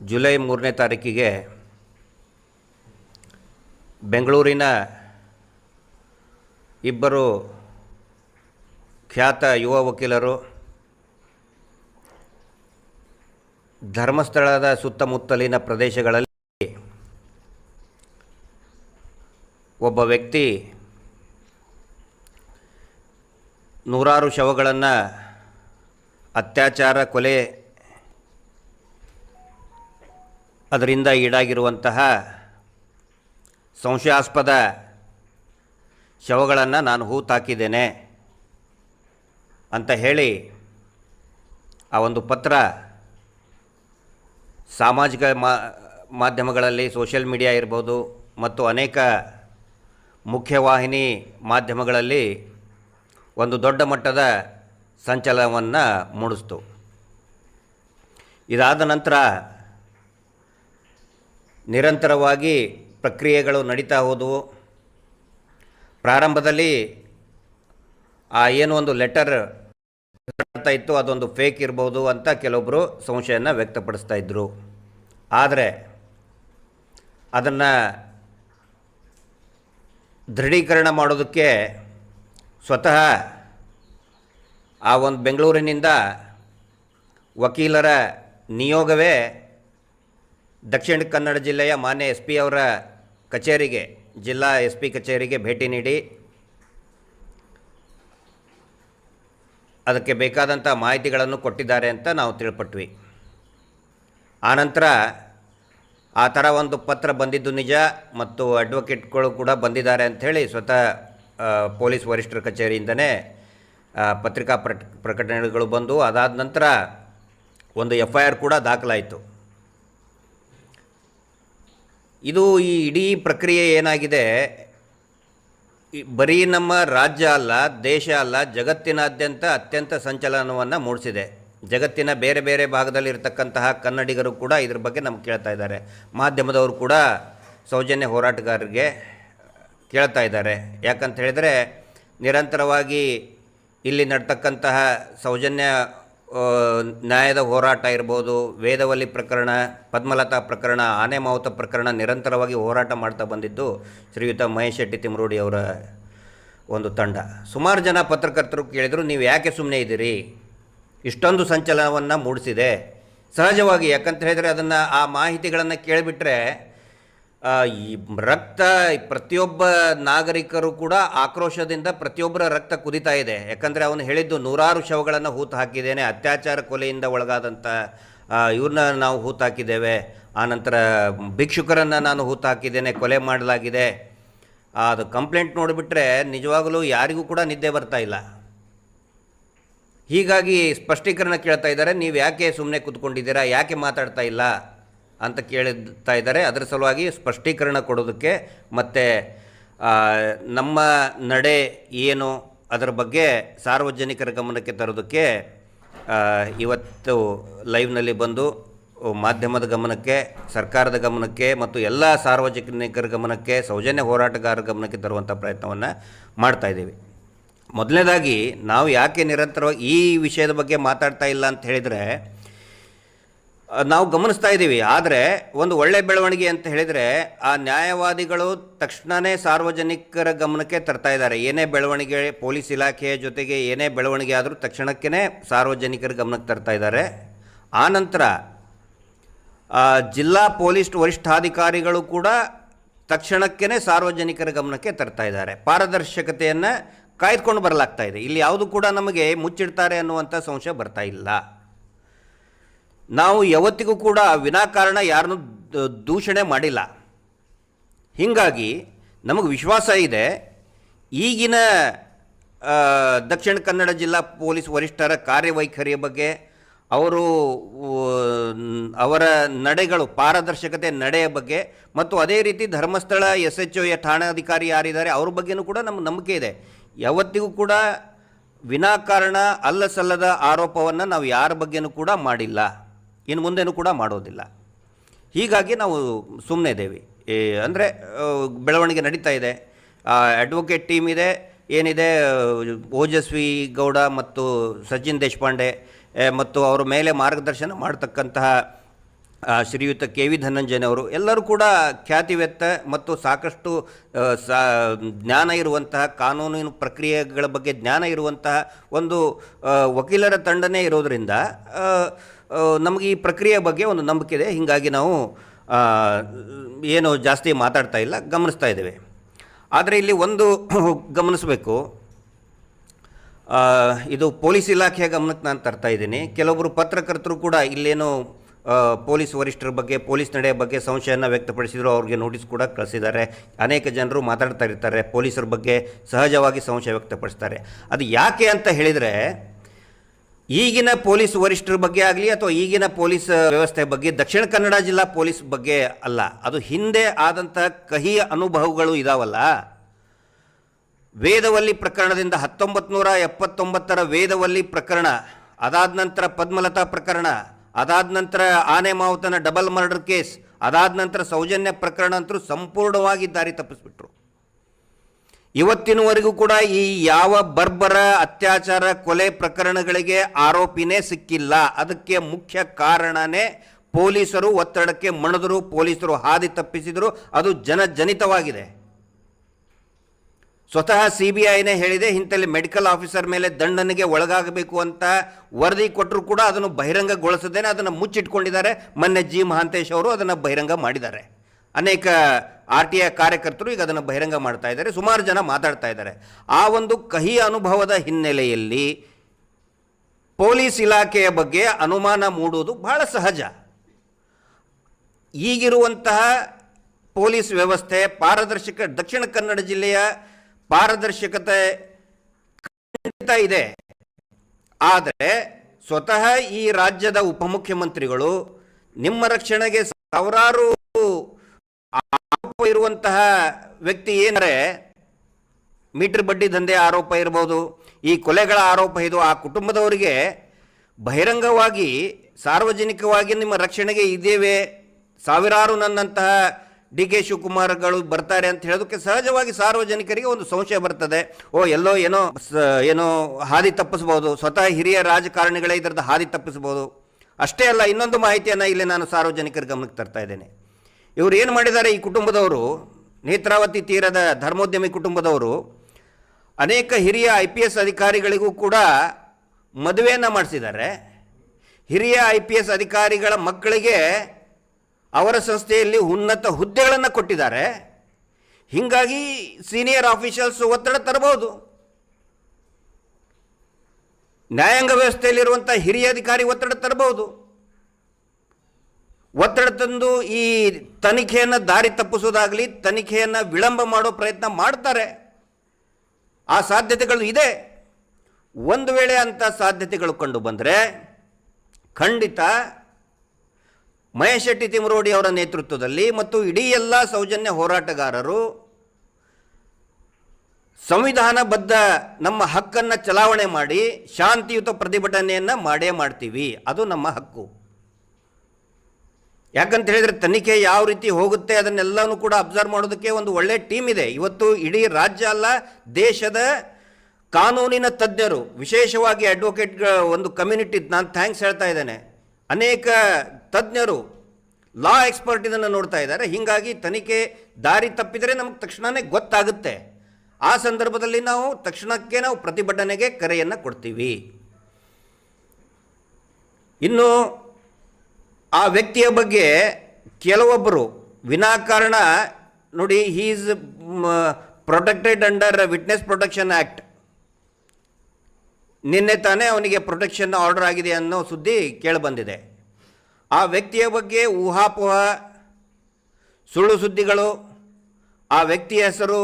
July ಮೂರನೇ ತಾರೀಕಿಗೆ ಬೆಂಗಳೂರಿನ ಇಬ್ಬರು ಖ್ಯಾತ ಯುವ ವಕೀಲರು ಧರ್ಮಸ್ಥಳದ ಸುತ್ತಮುತ್ತಲಿನ ಪ್ರದೇಶಗಳಲ್ಲಿ ಒಬ್ಬ ವ್ಯಕ್ತಿ ನೂರಾರು ಶವಗಳನ್ನು ಅತ್ಯಾಚಾರ ಕೊಲೆ ಅದರಿಂದ ಈಡಾಗಿರುವಂತಹ ಸಂಶಯಾಸ್ಪದ ಶವಗಳನ್ನು ನಾನು ಹೂತಾಕಿದ್ದೇನೆ ಅಂತ ಹೇಳಿ ಆ ಒಂದು ಪತ್ರ ಸಾಮಾಜಿಕ ಮಾಧ್ಯಮಗಳಲ್ಲಿ, ಸೋಷಿಯಲ್ ಮೀಡಿಯಾ ಇರ್ಬೋದು ಮತ್ತು ಅನೇಕ ಮುಖ್ಯವಾಹಿನಿ ಮಾಧ್ಯಮಗಳಲ್ಲಿ ಒಂದು ದೊಡ್ಡ ಮಟ್ಟದ ಸಂಚಲನವನ್ನು ಮೂಡಿಸ್ತು. ಇದಾದ ನಂತರ ನಿರಂತರವಾಗಿ ಪ್ರಕ್ರಿಯೆಗಳು ನಡೀತಾ ಹೋದವು. ಪ್ರಾರಂಭದಲ್ಲಿ ಆ ಏನು ಒಂದು ಲೆಟರ್ ಬರ್ತಾ ಇತ್ತು, ಅದೊಂದು ಫೇಕ್ ಇರ್ಬೋದು ಅಂತ ಕೆಲವೊಬ್ಬರು ಸಂಶಯನ ವ್ಯಕ್ತಪಡಿಸ್ತಾ ಇದ್ದರು ಆದರೆ ಅದನ್ನು ದೃಢೀಕರಣ ಮಾಡೋದಕ್ಕೆ ಸ್ವತಃ ಆ ಒಂದು ಬೆಂಗಳೂರಿನಿಂದ ವಕೀಲರ ನಿಯೋಗವೇ ದಕ್ಷಿಣ ಕನ್ನಡ ಜಿಲ್ಲೆಯ ಮಾನ್ಯ ಎಸ್ ಪಿ ಅವರ ಕಚೇರಿಗೆ, ಜಿಲ್ಲಾ ಎಸ್ ಪಿ ಕಚೇರಿಗೆ ಭೇಟಿ ನೀಡಿ ಅದಕ್ಕೆ ಬೇಕಾದಂಥ ಮಾಹಿತಿಗಳನ್ನು ಕೊಟ್ಟಿದ್ದಾರೆ ಅಂತ ನಾವು ತಿಳ್ಪಟ್ವಿ. ಆನಂತರ ಆ ಥರ ಒಂದು ಪತ್ರ ಬಂದಿದ್ದು ನಿಜ ಮತ್ತು ಅಡ್ವೊಕೇಟ್ಗಳು ಕೂಡ ಬಂದಿದ್ದಾರೆ ಅಂಥೇಳಿ ಸ್ವತಃ ಪೊಲೀಸ್ ವರಿಷ್ಠರ ಕಚೇರಿಯಿಂದನೇ ಪತ್ರಿಕಾ ಪ್ರಕಟಣೆಗಳು ಬಂದು ಅದಾದ ನಂತರ ಒಂದು ಎಫ್ ಐ ಆರ್ ಕೂಡ ದಾಖಲಾಯಿತು. ಇದು ಈ ಇಡೀ ಪ್ರಕ್ರಿಯೆ ಏನಾಗಿದೆ? ಬರೀ ನಮ್ಮ ರಾಜ್ಯ ಅಲ್ಲ, ದೇಶ ಅಲ್ಲ, ಜಗತ್ತಿನಾದ್ಯಂತ ಅತ್ಯಂತ ಸಂಚಲನವನ್ನು ಮೂಡಿಸಿದೆ. ಜಗತ್ತಿನ ಬೇರೆ ಬೇರೆ ಭಾಗದಲ್ಲಿರ್ತಕ್ಕಂತಹ ಕನ್ನಡಿಗರು ಕೂಡ ಇದ್ರ ಬಗ್ಗೆ ನಮ್ಗೆ ಕೇಳ್ತಾ ಇದ್ದಾರೆ. ಮಾಧ್ಯಮದವರು ಕೂಡ ಸೌಜನ್ಯ ಹೋರಾಟಗಾರರಿಗೆ ಕೇಳ್ತಾ ಇದ್ದಾರೆ. ಯಾಕಂತ ಹೇಳಿದರೆ ನಿರಂತರವಾಗಿ ಇಲ್ಲಿ ನಡ್ತಕ್ಕಂತಹ ಸೌಜನ್ಯ ನ್ಯಾಯದ ಹೋರಾಟ ಇರ್ಬೋದು, ವೇದವಲ್ಲಿ ಪ್ರಕರಣ, ಪದ್ಮಲತಾ ಪ್ರಕರಣ, ಆನೆ ಮಾವುತ ಪ್ರಕರಣ ನಿರಂತರವಾಗಿ ಹೋರಾಟ ಮಾಡ್ತಾ ಬಂದಿದ್ದು ಶ್ರೀಯುತ ಮಹೇಶ್ ಶೆಟ್ಟಿ ತಿಮರೋಡಿ ಅವರ ಒಂದು ತಂಡ. ಸುಮಾರು ಜನ ಪತ್ರಕರ್ತರು ಕೇಳಿದರು, ನೀವು ಯಾಕೆ ಸುಮ್ಮನೆ ಇದ್ದೀರಿ? ಇಷ್ಟೊಂದು ಸಂಚಲನವನ್ನು ಮೂಡಿಸಿದೆ. ಸಹಜವಾಗಿ ಯಾಕಂತ ಹೇಳಿದರೆ ಅದನ್ನು ಆ ಮಾಹಿತಿಗಳನ್ನು ಕೇಳಿಬಿಟ್ರೆ ಈ ರಕ್ತ ಪ್ರತಿಯೊಬ್ಬ ನಾಗರಿಕರು ಕೂಡ ಆಕ್ರೋಶದಿಂದ ಪ್ರತಿಯೊಬ್ಬರ ರಕ್ತ ಕುದಿತಾ ಇದೆ. ಯಾಕಂದರೆ ಅವನು ಹೇಳಿದ್ದು ನೂರಾರು ಶವಗಳನ್ನು ಹೂತು ಹಾಕಿದ್ದೇನೆ. ಅತ್ಯಾಚಾರ ಕೊಲೆಯಿಂದ ಒಳಗಾದಂಥ ಇವ್ರನ್ನ ನಾವು ಹೂತು ಹಾಕಿದ್ದೇವೆ. ಆನಂತರ ಭಿಕ್ಷುಕರನ್ನು ನಾನು ಹೂತು ಹಾಕಿದ್ದೇನೆ. ಕೊಲೆ ಮಾಡಲಾಗಿದೆ. ಅದು ಕಂಪ್ಲೇಂಟ್ ನೋಡಿಬಿಟ್ರೆ ನಿಜವಾಗಲೂ ಯಾರಿಗೂ ಕೂಡ ನಿದ್ದೆ ಬರ್ತಾ ಇಲ್ಲ. ಹೀಗಾಗಿ ಸ್ಪಷ್ಟೀಕರಣ ಕೇಳ್ತಾ ಇದ್ದಾರೆ. ನೀವು ಯಾಕೆ ಸುಮ್ಮನೆ ಕೂತ್ಕೊಂಡಿದ್ದೀರಾ? ಯಾಕೆ ಮಾತಾಡ್ತಾ ಇಲ್ಲ? ಅಂತ ಕೇಳುತ್ತಾ ಇದ್ದಾರೆ. ಅದರ ಸಲುವಾಗಿ ಸ್ಪಷ್ಟೀಕರಣ ಕೊಡೋದಕ್ಕೆ ಮತ್ತು ನಮ್ಮ ನಡೆ ಏನು ಅದರ ಬಗ್ಗೆ ಸಾರ್ವಜನಿಕರ ಗಮನಕ್ಕೆ ತರೋದಕ್ಕೆ ಇವತ್ತು ಲೈವ್ನಲ್ಲಿ ಬಂದು ಮಾಧ್ಯಮದ ಗಮನಕ್ಕೆ, ಸರ್ಕಾರದ ಗಮನಕ್ಕೆ ಮತ್ತು ಎಲ್ಲ ಸಾರ್ವಜನಿಕರ ಗಮನಕ್ಕೆ, ಸೌಜನ್ಯ ಹೋರಾಟಗಾರರ ಗಮನಕ್ಕೆ ತರುವಂಥ ಪ್ರಯತ್ನವನ್ನು ಮಾಡ್ತಾಯಿದ್ದೀವಿ ಮೊದಲನೇದಾಗಿ, ನಾವು ಯಾಕೆ ನಿರಂತರವಾಗಿ ಈ ವಿಷಯದ ಬಗ್ಗೆ ಮಾತಾಡ್ತಾ ಇಲ್ಲ ಅಂತ ಹೇಳಿದರೆ ನಾವು ಗಮನಿಸ್ತಾ ಇದ್ದೀವಿ. ಆದರೆ ಒಂದು ಒಳ್ಳೆ ಬೆಳವಣಿಗೆ ಅಂತ ಹೇಳಿದರೆ ಆ ನ್ಯಾಯವಾದಿಗಳು ತಕ್ಷಣವೇ ಸಾರ್ವಜನಿಕರ ಗಮನಕ್ಕೆ ತರ್ತಾ ಇದ್ದಾರೆ. ಏನೇ ಬೆಳವಣಿಗೆ, ಪೊಲೀಸ್ ಇಲಾಖೆಯ ಜೊತೆಗೆ ಏನೇ ಬೆಳವಣಿಗೆ ಆದರೂ ತಕ್ಷಣಕ್ಕೇ ಸಾರ್ವಜನಿಕರ ಗಮನಕ್ಕೆ ತರ್ತಾ ಇದ್ದಾರೆ. ಆನಂತರ ನಂತರ ಜಿಲ್ಲಾ ಪೊಲೀಸ್ ವರಿಷ್ಠಾಧಿಕಾರಿಗಳು ಕೂಡ ತಕ್ಷಣಕ್ಕೇ ಸಾರ್ವಜನಿಕರ ಗಮನಕ್ಕೆ ತರ್ತಾ ಇದ್ದಾರೆ. ಪಾರದರ್ಶಕತೆಯನ್ನು ಕಾಯ್ದುಕೊಂಡು ಬರಲಾಗ್ತಾ ಇದೆ. ಇಲ್ಲಿ ಯಾವುದು ಕೂಡ ನಮಗೆ ಮುಚ್ಚಿಡ್ತಾರೆ ಅನ್ನುವಂಥ ಸಂಶಯ ಬರ್ತಾ ಇಲ್ಲ. ನಾವು ಯಾವತ್ತಿಗೂ ಕೂಡ ವಿನಾಕಾರಣ ಯಾರನ್ನು ದೂಷಣೆ ಮಾಡಿಲ್ಲ. ಹೀಗಾಗಿ ನಮಗೆ ವಿಶ್ವಾಸ ಇದೆ, ಈಗಿನ ದಕ್ಷಿಣ ಕನ್ನಡ ಜಿಲ್ಲಾ ಪೊಲೀಸ್ ವರಿಷ್ಠರ ಕಾರ್ಯವೈಖರಿಯ ಬಗ್ಗೆ ಅವರು ಅವರ ನಡೆಗಳು, ಪಾರದರ್ಶಕತೆ ನಡೆಯ ಬಗ್ಗೆ ಮತ್ತು ಅದೇ ರೀತಿ ಧರ್ಮಸ್ಥಳ ಎಸ್ ಎಚ್ ಒ ಠಾಣಾಧಿಕಾರಿ ಯಾರಿದ್ದಾರೆ, ಅವ್ರ ಬಗ್ಗೆನೂ ಕೂಡ ನಮ್ಗೆ ನಂಬಿಕೆ ಇದೆ. ಯಾವತ್ತಿಗೂ ಕೂಡ ವಿನಾಕಾರಣ, ಅಲ್ಲಸಲ್ಲದ ಆರೋಪವನ್ನು ನಾವು ಯಾರ ಬಗ್ಗೆನೂ ಕೂಡ ಮಾಡಿಲ್ಲ. ಇನ್ನು ಮುಂದೆನೂ ಕೂಡ ಮಾಡೋದಿಲ್ಲ. ಹೀಗಾಗಿ ನಾವು ಸುಮ್ಮನೆ ಇದ್ದೇವೆ. ಅಂದರೆ ಬೆಳವಣಿಗೆ ನಡೀತಾ ಇದೆ. ಅಡ್ವೊಕೇಟ್ ಟೀಮ್ ಇದೆ, ಏನಿದೆ, ಓಜಸ್ವಿ ಗೌಡ ಮತ್ತು ಸಚಿನ್ ದೇಶಪಾಂಡೆ ಮತ್ತು ಅವರ ಮೇಲೆ ಮಾರ್ಗದರ್ಶನ ಮಾಡತಕ್ಕಂತಹ ಶ್ರೀಯುತ ಕೆ ವಿ ಧನಂಜಯನವರು ಎಲ್ಲರೂ ಕೂಡ ಖ್ಯಾತಿವೆತ್ತ ಮತ್ತು ಸಾಕಷ್ಟು ಜ್ಞಾನ ಇರುವಂತಹ, ಕಾನೂನಿನ ಪ್ರಕ್ರಿಯೆಗಳ ಬಗ್ಗೆ ಜ್ಞಾನ ಇರುವಂತಹ ಒಂದು ವಕೀಲರ ತಂಡನೇ ಇರೋದರಿಂದ ನಮಗೆ ಈ ಪ್ರಕ್ರಿಯೆ ಬಗ್ಗೆ ಒಂದು ನಂಬಿಕೆ ಇದೆ. ಹೀಗಾಗಿ ನಾವು ಏನು ಜಾಸ್ತಿ ಮಾತಾಡ್ತಾ ಇಲ್ಲ, ಗಮನಿಸ್ತಾ ಇದ್ದೇವೆ. ಆದರೆ ಇಲ್ಲಿ ಒಂದು ಗಮನಿಸಬೇಕು. ಇದು ಪೊಲೀಸ್ ಇಲಾಖೆಯ ಗಮನಕ್ಕೆ ನಾನು ತರ್ತಾ ಇದ್ದೀನಿ. ಕೆಲವೊಬ್ಬರು ಪತ್ರಕರ್ತರು ಕೂಡ ಇಲ್ಲೇನು ಪೊಲೀಸ್ ವರಿಷ್ಠರ ಬಗ್ಗೆ, ಪೊಲೀಸ್ ನಡೆಯ ಬಗ್ಗೆ ಸಂಶಯನ ವ್ಯಕ್ತಪಡಿಸಿದ್ರು, ಅವ್ರಿಗೆ ನೋಟಿಸ್ ಕೂಡ ಕಳಿಸಿದ್ದಾರೆ. ಅನೇಕ ಜನರು ಮಾತಾಡ್ತಾ ಇರ್ತಾರೆ, ಪೊಲೀಸರ ಬಗ್ಗೆ ಸಹಜವಾಗಿ ಸಂಶಯ ವ್ಯಕ್ತಪಡಿಸ್ತಾರೆ. ಅದು ಯಾಕೆ ಅಂತ ಹೇಳಿದರೆ ಈಗಿನ ಪೊಲೀಸ್ ವರಿಷ್ಠರ ಬಗ್ಗೆ ಆಗಲಿ ಅಥವಾ ಈಗಿನ ಪೊಲೀಸ್ ವ್ಯವಸ್ಥೆ ಬಗ್ಗೆ, ದಕ್ಷಿಣ ಕನ್ನಡ ಜಿಲ್ಲಾ ಪೊಲೀಸ್ ಬಗ್ಗೆ ಅಲ್ಲ. ಅದು ಹಿಂದೆ ಆದಂತಹ ಕಹಿ ಅನುಭವಗಳು ಇದಾವಲ್ಲ. ವೇದವಲ್ಲಿ ಪ್ರಕರಣದಿಂದ ಹತ್ತೊಂಬತ್ತು ನೂರ ಎಪ್ಪತ್ತೊಂಬತ್ತರ ವೇದವಲ್ಲಿ ಪ್ರಕರಣ, ಅದಾದ ನಂತರ ಪದ್ಮಲತಾ ಪ್ರಕರಣ, ಅದಾದ ನಂತರ ಆನೆ ಮಾವುತನ ಡಬಲ್ ಮರ್ಡರ್ ಕೇಸ್ ಅದಾದ ನಂತರ ಸೌಜನ್ಯ ಪ್ರಕರಣ ಅಂತೂ ಸಂಪೂರ್ಣವಾಗಿ ದಾರಿ ತಪ್ಪಿಸ್ಬಿಟ್ರು. ಇವತ್ತಿನವರೆಗೂ ಕೂಡ ಈ ಯಾವ ಬರ್ಬರ ಅತ್ಯಾಚಾರ ಕೊಲೆ ಪ್ರಕರಣಗಳಿಗೆ ಆರೋಪಿನೇ ಸಿಕ್ಕಿಲ್ಲ. ಅದಕ್ಕೆ ಮುಖ್ಯ ಕಾರಣನೇ ಪೊಲೀಸರು, ಒತ್ತಡಕ್ಕೆ ಮಣದರು, ಪೊಲೀಸರು ಹಾದಿ ತಪ್ಪಿಸಿದರು. ಅದು ಜನಜನಿತವಾಗಿದೆ. ಸ್ವತಃ ಸಿ ಬಿ ಐನೇ ಹೇಳಿದೆ ಇಂಥಲ್ಲಿ ಮೆಡಿಕಲ್ ಆಫೀಸರ್ ಮೇಲೆ ದಂಡನೆಗೆ ಒಳಗಾಗಬೇಕು ಅಂತ ವರದಿ ಕೊಟ್ಟರು ಕೂಡ ಅದನ್ನು ಬಹಿರಂಗಗೊಳಿಸದೇನೆ ಅದನ್ನು ಮುಚ್ಚಿಟ್ಕೊಂಡಿದ್ದಾರೆ. ಮೊನ್ನೆ ಜಿ. ಮಹಾಂತೇಶ್ ಅವರು ಅದನ್ನು ಬಹಿರಂಗ ಮಾಡಿದ್ದಾರೆ. ಅನೇಕ ಆರ್ ಟಿ ಐ ಕಾರ್ಯಕರ್ತರು ಈಗ ಅದನ್ನು ಬಹಿರಂಗ ಮಾಡ್ತಾ ಇದ್ದಾರೆ, ಸುಮಾರು ಜನ ಮಾತಾಡ್ತಾ ಇದ್ದಾರೆ. ಆ ಒಂದು ಕಹಿ ಅನುಭವದ ಹಿನ್ನೆಲೆಯಲ್ಲಿ ಪೊಲೀಸ್ ಇಲಾಖೆಯ ಬಗ್ಗೆ ಅನುಮಾನ ಮೂಡುವುದು ಬಹಳ ಸಹಜ. ಈಗಿರುವಂತಹ ಪೊಲೀಸ್ ವ್ಯವಸ್ಥೆ, ಪಾರದರ್ಶಕ, ದಕ್ಷಿಣ ಕನ್ನಡ ಜಿಲ್ಲೆಯ ಪಾರದರ್ಶಕತೆ ಖಂಡಿತ ಇದೆ. ಆದರೆ ಸ್ವತಃ ಈ ರಾಜ್ಯದ ಉಪಮುಖ್ಯಮಂತ್ರಿಗಳು ನಿಮ್ಮ ರಕ್ಷಣೆಗೆ ಸಾವಿರಾರು ಆರೋಪ ಇರುವಂತಹ ವ್ಯಕ್ತಿ ಏನರೆ ಮೀಟರ್ ಬಡ್ಡಿ ದಂಧೆ ಆರೋಪ ಇರ್ಬೋದು, ಈ ಕೊಲೆಗಳ ಆರೋಪ ಇದು, ಆ ಕುಟುಂಬದವರಿಗೆ ಬಹಿರಂಗವಾಗಿ, ಸಾರ್ವಜನಿಕವಾಗಿ ನಿಮ್ಮ ರಕ್ಷಣೆಗೆ ಇದ್ದೇವೆ. ಸಾವಿರಾರು ನನ್ನಂತಹ ಡಿ ಕೆ ಶಿವಕುಮಾರ್ಗಳು ಬರ್ತಾರೆ ಅಂತ ಹೇಳೋದಕ್ಕೆ ಸಹಜವಾಗಿ ಸಾರ್ವಜನಿಕರಿಗೆ ಒಂದು ಸಂಶಯ ಬರ್ತದೆ. ಓ, ಎಲ್ಲೋ ಏನೋ ಏನೋ ಹಾದಿ ತಪ್ಪಿಸ್ಬೋದು, ಸ್ವತಃ ಹಿರಿಯ ರಾಜಕಾರಣಿಗಳೇ ಇದರದ ಹಾದಿ ತಪ್ಪಿಸ್ಬೋದು. ಅಷ್ಟೇ ಅಲ್ಲ, ಇನ್ನೊಂದು ಮಾಹಿತಿಯನ್ನು ಇಲ್ಲಿ ನಾನು ಸಾರ್ವಜನಿಕರ ಗಮನಕ್ಕೆ ತರ್ತಾ ಇದ್ದೇನೆ. ಇವರು ಏನು ಮಾಡಿದ್ದಾರೆ ಈ ಕುಟುಂಬದವರು? ನೇತ್ರಾವತಿ ತೀರದ ಧರ್ಮೋದ್ಯಮಿ ಕುಟುಂಬದವರು, ಅನೇಕ ಹಿರಿಯ ಐ ಪಿ ಎಸ್ ಅಧಿಕಾರಿಗಳಿಗೂ ಕೂಡ ಮದುವೆಯನ್ನು ಮಾಡಿಸಿದ್ದಾರೆ. ಹಿರಿಯ ಐ ಪಿ ಎಸ್ ಅಧಿಕಾರಿಗಳ ಮಕ್ಕಳಿಗೆ ಅವರ ಸಂಸ್ಥೆಯಲ್ಲಿ ಉನ್ನತ ಹುದ್ದೆಗಳನ್ನು ಕೊಟ್ಟಿದ್ದಾರೆ. ಹೀಗಾಗಿ ಸೀನಿಯರ್ ಆಫೀಷಲ್ಸ್ ಒತ್ತಡ ತರಬಹುದು. ನ್ಯಾಯಾಂಗ ವ್ಯವಸ್ಥೆಯಲ್ಲಿರುವಂಥ ಹಿರಿಯ ಅಧಿಕಾರಿ ಒತ್ತಡ ತರಬಹುದು. ಒತ್ತಡ ತಂದು ಈ ತನಿಖೆಯನ್ನು ದಾರಿ ತಪ್ಪಿಸೋದಾಗಲಿ ತನಿಖೆಯನ್ನು ವಿಳಂಬ ಮಾಡೋ ಪ್ರಯತ್ನ ಮಾಡ್ತಾರೆ. ಆ ಸಾಧ್ಯತೆಗಳು ಇದೆ. ಒಂದು ವೇಳೆ ಅಂಥ ಸಾಧ್ಯತೆಗಳು ಕಂಡು ಬಂದರೆ, ಖಂಡಿತ ಮಹೇಶ್ ಶೆಟ್ಟಿ ತಿಮರೋಡಿ ಅವರ ನೇತೃತ್ವದಲ್ಲಿ ಮತ್ತು ಇಡೀ ಎಲ್ಲ ಸೌಜನ್ಯ ಹೋರಾಟಗಾರರು ಸಂವಿಧಾನಬದ್ಧ ನಮ್ಮ ಹಕ್ಕನ್ನು ಚಲಾವಣೆ ಮಾಡಿ, ಶಾಂತಿಯುತ ಪ್ರತಿಭಟನೆಯನ್ನು ಮಾಡೇ ಮಾಡ್ತೀವಿ. ಅದು ನಮ್ಮ ಹಕ್ಕು. ಯಾಕಂತ ಹೇಳಿದ್ರೆ ತನಿಖೆ ಯಾವ ರೀತಿ ಹೋಗುತ್ತೆ ಅದನ್ನೆಲ್ಲನೂ ಕೂಡ ಅಬ್ಸರ್ವ್ ಮಾಡೋದಕ್ಕೆ ಒಂದು ಒಳ್ಳೆ ಟೀಮ್ ಇದೆ. ಇವತ್ತು ಇಡೀ ರಾಜ್ಯ ಅಲ್ಲ, ದೇಶದ ಕಾನೂನಿನ ತಜ್ಞರು, ವಿಶೇಷವಾಗಿ ಅಡ್ವೊಕೇಟ್ ಒಂದು ಕಮ್ಯುನಿಟಿ ನಾನು ಥ್ಯಾಂಕ್ಸ್ ಹೇಳ್ತಾ ಇದ್ದೇನೆ. ಅನೇಕ ತಜ್ಞರು ಲಾ ಎಕ್ಸ್ಪರ್ಟ್ ಇದನ್ನು ನೋಡ್ತಾ ಇದ್ದಾರೆ. ಹೀಗಾಗಿ ತನಿಖೆ ದಾರಿ ತಪ್ಪಿದರೆ ನಮಗೆ ತಕ್ಷಣವೇ ಗೊತ್ತಾಗುತ್ತೆ. ಆ ಸಂದರ್ಭದಲ್ಲಿ ನಾವು ತಕ್ಷಣಕ್ಕೆ ನಾವು ಪ್ರತಿಭಟನೆಗೆ ಕರೆಯನ್ನು ಕೊಡ್ತೀವಿ. ಇನ್ನು ಆ ವ್ಯಕ್ತಿಯ ಬಗ್ಗೆ ಕೆಲವೊಬ್ಬರು ವಿನಾಕಾರಣ ನೋಡಿ he is protected under witness protection act ನಿನ್ನೆ ತಾನೇ ಅವನಿಗೆ ಪ್ರೊಟೆಕ್ಷನ್ ಆರ್ಡರ್ ಆಗಿದೆ ಅನ್ನೋ ಸುದ್ದಿ ಕೇಳಿಬಂದಿದೆ. ಆ ವ್ಯಕ್ತಿಯ ಬಗ್ಗೆ ಊಹಾಪೋಹ, ಸುಳ್ಳು ಸುದ್ದಿಗಳು, ಆ ವ್ಯಕ್ತಿಯ ಹೆಸರು,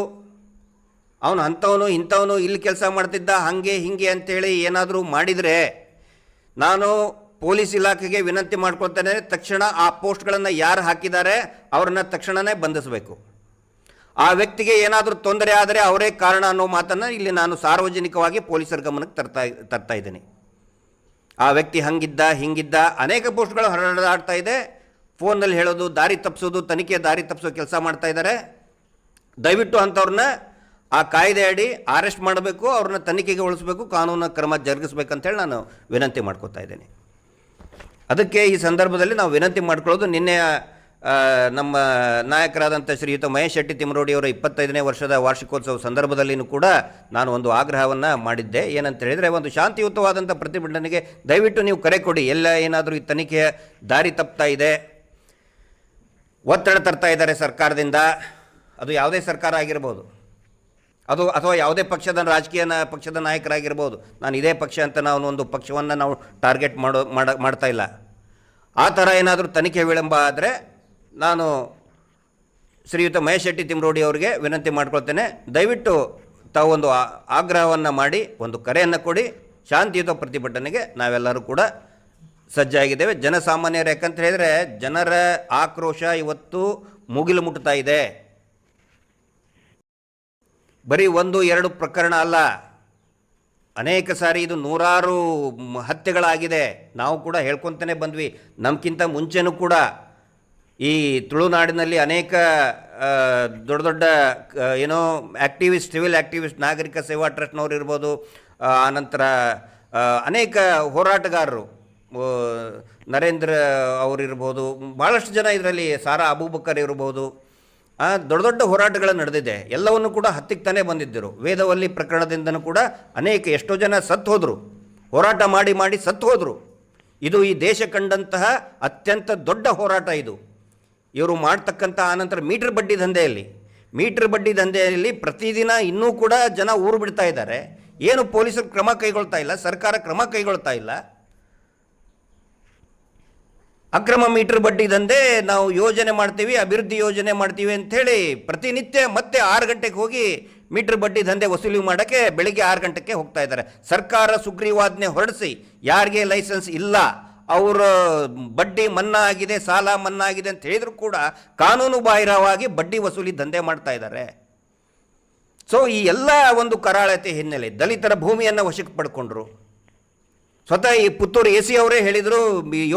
ಅವನು ಅಂಥವನು, ಇಂಥವನು, ಇಲ್ಲಿ ಕೆಲಸ ಮಾಡ್ತಿದ್ದ, ಹಾಗೆ, ಹೀಗೆ ಅಂತೇಳಿ ಏನಾದರೂ ಮಾಡಿದರೆ ನಾನು ಪೊಲೀಸ್ ಇಲಾಖೆಗೆ ವಿನಂತಿ ಮಾಡ್ಕೊಳ್ತೇನೆ, ತಕ್ಷಣ ಆ ಪೋಸ್ಟ್ಗಳನ್ನು ಯಾರು ಹಾಕಿದ್ದಾರೆ, ಅವ್ರನ್ನ ತಕ್ಷಣವೇ ಬಂಧಿಸಬೇಕು. ಆ ವ್ಯಕ್ತಿಗೆ ಏನಾದರೂ ತೊಂದರೆ ಆದರೆ ಅವರೇ ಕಾರಣ ಅನ್ನೋ ಮಾತನ್ನು ಇಲ್ಲಿ ನಾನು ಸಾರ್ವಜನಿಕವಾಗಿ ಪೊಲೀಸರ ಗಮನಕ್ಕೆ ತರ್ತಾ ತರ್ತಾ ಇದ್ದೀನಿ. ಆ ವ್ಯಕ್ತಿ ಹಂಗಿದ್ದ, ಹಿಂಗಿದ್ದ, ಅನೇಕ ಪೋಸ್ಟ್ಗಳು ಹರಡಾಡ್ತಾ ಇದೆ. ಫೋನಲ್ಲಿ ಹೇಳೋದು, ದಾರಿ ತಪ್ಪಿಸೋದು ತನಿಖೆ ದಾರಿ ತಪ್ಪಿಸೋ ಕೆಲಸ ಮಾಡ್ತಾ ಇದ್ದಾರೆ ದಯವಿಟ್ಟು ಅಂಥವ್ರನ್ನ ಆ ಕಾಯ್ದೆ ಅಡಿ ಅರೆಸ್ಟ್ ಮಾಡಬೇಕು, ಅವ್ರನ್ನ ತನಿಖೆಗೆ ಉಳಿಸ್ಬೇಕು, ಕಾನೂನು ಕ್ರಮ ಜರುಗಿಸ್ಬೇಕಂತೇಳಿ ನಾನು ವಿನಂತಿ ಮಾಡ್ಕೋತಾ ಇದ್ದೇನೆ. ಅದಕ್ಕೆ ಈ ಸಂದರ್ಭದಲ್ಲಿ ನಾವು ವಿನಂತಿ ಮಾಡ್ಕೊಳ್ಳೋದು ನಿನ್ನೆ ನಮ್ಮ ನಾಯಕರಾದಂಥ ಶ್ರೀಯುತ ಮಹೇಶ್ ಶೆಟ್ಟಿ ತಿಮರೋಡಿಯವರ ಇಪ್ಪತ್ತೈದನೇ ವರ್ಷದ ವಾರ್ಷಿಕೋತ್ಸವ ಸಂದರ್ಭದಲ್ಲಿಯೂ ಕೂಡ ನಾನು ಒಂದು ಆಗ್ರಹವನ್ನು ಮಾಡಿದ್ದೆ. ಏನಂತ ಹೇಳಿದರೆ ಒಂದು ಶಾಂತಿಯುತವಾದಂಥ ಪ್ರತಿಭಟನೆಗೆ ದಯವಿಟ್ಟು ನೀವು ಕರೆ ಕೊಡಿ. ಎಲ್ಲ ಏನಾದರೂ ಈ ತನಿಖೆಯ ದಾರಿ ತಪ್ತಾ ಇದೆ, ಒತ್ತಡ ತರ್ತಾ ಇದ್ದಾರೆ ಸರ್ಕಾರದಿಂದ, ಅದು ಯಾವುದೇ ಸರ್ಕಾರ ಆಗಿರ್ಬೋದು. ಅದು ಅಥವಾ ಯಾವುದೇ ಪಕ್ಷದ ರಾಜಕೀಯ ಪಕ್ಷದ ನಾಯಕರಾಗಿರ್ಬೋದು. ನಾನು ಇದೇ ಪಕ್ಷ ಅಂತ ನಾವು ಒಂದು ಪಕ್ಷವನ್ನು ನಾವು ಟಾರ್ಗೆಟ್ ಮಾಡೋ, ಮಾಡ, ಮಾಡ್ತಾ ಇಲ್ಲ. ಆ ಥರ ಏನಾದರೂ ತನಿಖೆ ವಿಳಂಬ ಆದರೆ ನಾನು ಶ್ರೀಯುತ ಮಹೇಶ್ ಶೆಟ್ಟಿ ತಿಮ್ರೋಡಿ ಅವರಿಗೆ ವಿನಂತಿ ಮಾಡ್ಕೊಳ್ತೇನೆ. ದಯವಿಟ್ಟು ತಾವು ಒಂದು ಆ- ಆಗ್ರಹವನ್ನು ಮಾಡಿ, ಒಂದು ಕರೆಯನ್ನು ಕೊಡಿ. ಶಾಂತಿಯುತ ಪ್ರತಿಭಟನೆಗೆ ನಾವೆಲ್ಲರೂ ಕೂಡ ಸಜ್ಜಾಗಿದ್ದೇವೆ. ಜನಸಾಮಾನ್ಯರು ಯಾಕಂತ ಹೇಳಿದರೆ ಜನರ ಆಕ್ರೋಶ ಇವತ್ತು ಮುಗಿಲು ಮುಟ್ತಾ ಇದೆ. ಬರೀ ಒಂದು, ಎರಡು ಪ್ರಕರಣ ಅಲ್ಲ. ಅನೇಕ ಸಾರಿ ಇದು ನೂರಾರು ಹತ್ಯೆಗಳಾಗಿದೆ. ನಾವು ಕೂಡ ಹೇಳ್ಕೊತಾನೆ ಬಂದ್ವಿ. ನಮ್ಗಿಂತ ಮುಂಚೆನೂ ಕೂಡ ಈ ತುಳುನಾಡಿನಲ್ಲಿ ಅನೇಕ ದೊಡ್ಡ ದೊಡ್ಡ ಏನೋ ಆ್ಯಕ್ಟಿವಿಸ್ಟ್ ಸಿವಿಲ್ ಆ್ಯಕ್ಟಿವಿಸ್ಟ್ ನಾಗರಿಕ ಸೇವಾ ಟ್ರಸ್ಟ್ನವ್ರು ಇರ್ಬೋದು ಆನಂತರ ಅನೇಕ ಹೋರಾಟಗಾರರು ನರೇಂದ್ರ ಅವರಿರ್ಬೋದು ಭಾಳಷ್ಟು ಜನ ಇದರಲ್ಲಿ, ಸಾರಾ ಅಬೂಬಕ್ಕರ್ ಇರ್ಬೋದು ಆ, ದೊಡ್ಡ ದೊಡ್ಡ ಹೋರಾಟಗಳು ನಡೆದಿದೆ. ಎಲ್ಲವನ್ನು ಕೂಡ ಹತ್ತಿಗೆ ತಾನೇ ಬಂದಿದ್ದರು. ವೇದವಲ್ಲಿ ಪ್ರಕರಣದಿಂದನೂ ಕೂಡ ಅನೇಕ ಎಷ್ಟೋ ಜನ ಸತ್ತು ಹೋದರು. ಹೋರಾಟ ಮಾಡಿ ಮಾಡಿ ಸತ್ತು ಹೋದರು. ಇದು ಈ ದೇಶ ಕಂಡಂತಹ ಅತ್ಯಂತ ದೊಡ್ಡ ಹೋರಾಟ ಇದು. ಇವರು ಮಾಡ್ತಕ್ಕಂಥ ಆನಂತರ ಮೀಟರ್ ಬಡ್ಡಿ ದಂಧೆಯಲ್ಲಿ. ಮೀಟರ್ ಬಡ್ಡಿ ದಂಧೆಯಲ್ಲಿ ಪ್ರತಿದಿನ ಇನ್ನೂ ಕೂಡ ಜನ ಊರು ಬಿಡ್ತಾ ಇದ್ದಾರೆ. ಏನು ಪೊಲೀಸರು ಕ್ರಮ ಕೈಗೊಳ್ತಾ ಇಲ್ಲ ಸರ್ಕಾರ ಕ್ರಮ ಕೈಗೊಳ್ತಾ ಇಲ್ಲ. ಅಕ್ರಮ ಮೀಟರ್ ಬಡ್ಡಿ ದಂಧೆ ನಾವು ಯೋಜನೆ ಮಾಡ್ತೀವಿ, ಅಭಿವೃದ್ಧಿ ಯೋಜನೆ ಮಾಡ್ತೀವಿ ಅಂಥೇಳಿ ಪ್ರತಿನಿತ್ಯ ಮತ್ತೆ ಆರು ಗಂಟೆಗೆ ಹೋಗಿ ಮೀಟರ್ ಬಡ್ಡಿ ದಂಧೆ ವಸೂಲಿ ಮಾಡೋಕ್ಕೆ ಬೆಳಿಗ್ಗೆ ಆರು ಗಂಟೆಗೆ ಹೋಗ್ತಾ ಇದ್ದಾರೆ. ಸರ್ಕಾರ ಸುಗ್ರೀವಾಜ್ಞೆ ಹೊರಡಿಸಿ ಯಾರಿಗೆ ಲೈಸೆನ್ಸ್ ಇಲ್ಲ, ಅವರ ಬಡ್ಡಿ ಮನ್ನಾ ಆಗಿದೆ ಸಾಲ ಮನ್ನಾ ಆಗಿದೆ ಅಂತ ಹೇಳಿದರೂ ಕೂಡ ಕಾನೂನು ಬಾಹಿರವಾಗಿ ಬಡ್ಡಿ ವಸೂಲಿ ದಂಧೆ ಮಾಡ್ತಾ ಇದ್ದಾರೆ. ಸೊ ಈ ಎಲ್ಲ ಒಂದು ಕರಾಳತೆ ಹಿನ್ನೆಲೆ ದಲಿತರ ಭೂಮಿಯನ್ನು ವಶಕ್ಕೆ ಪಡ್ಕೊಂಡ್ರು. ಸ್ವತಃ ಈ ಪುತ್ತೂರು ಎ ಸಿ ಅವರೇ ಹೇಳಿದರು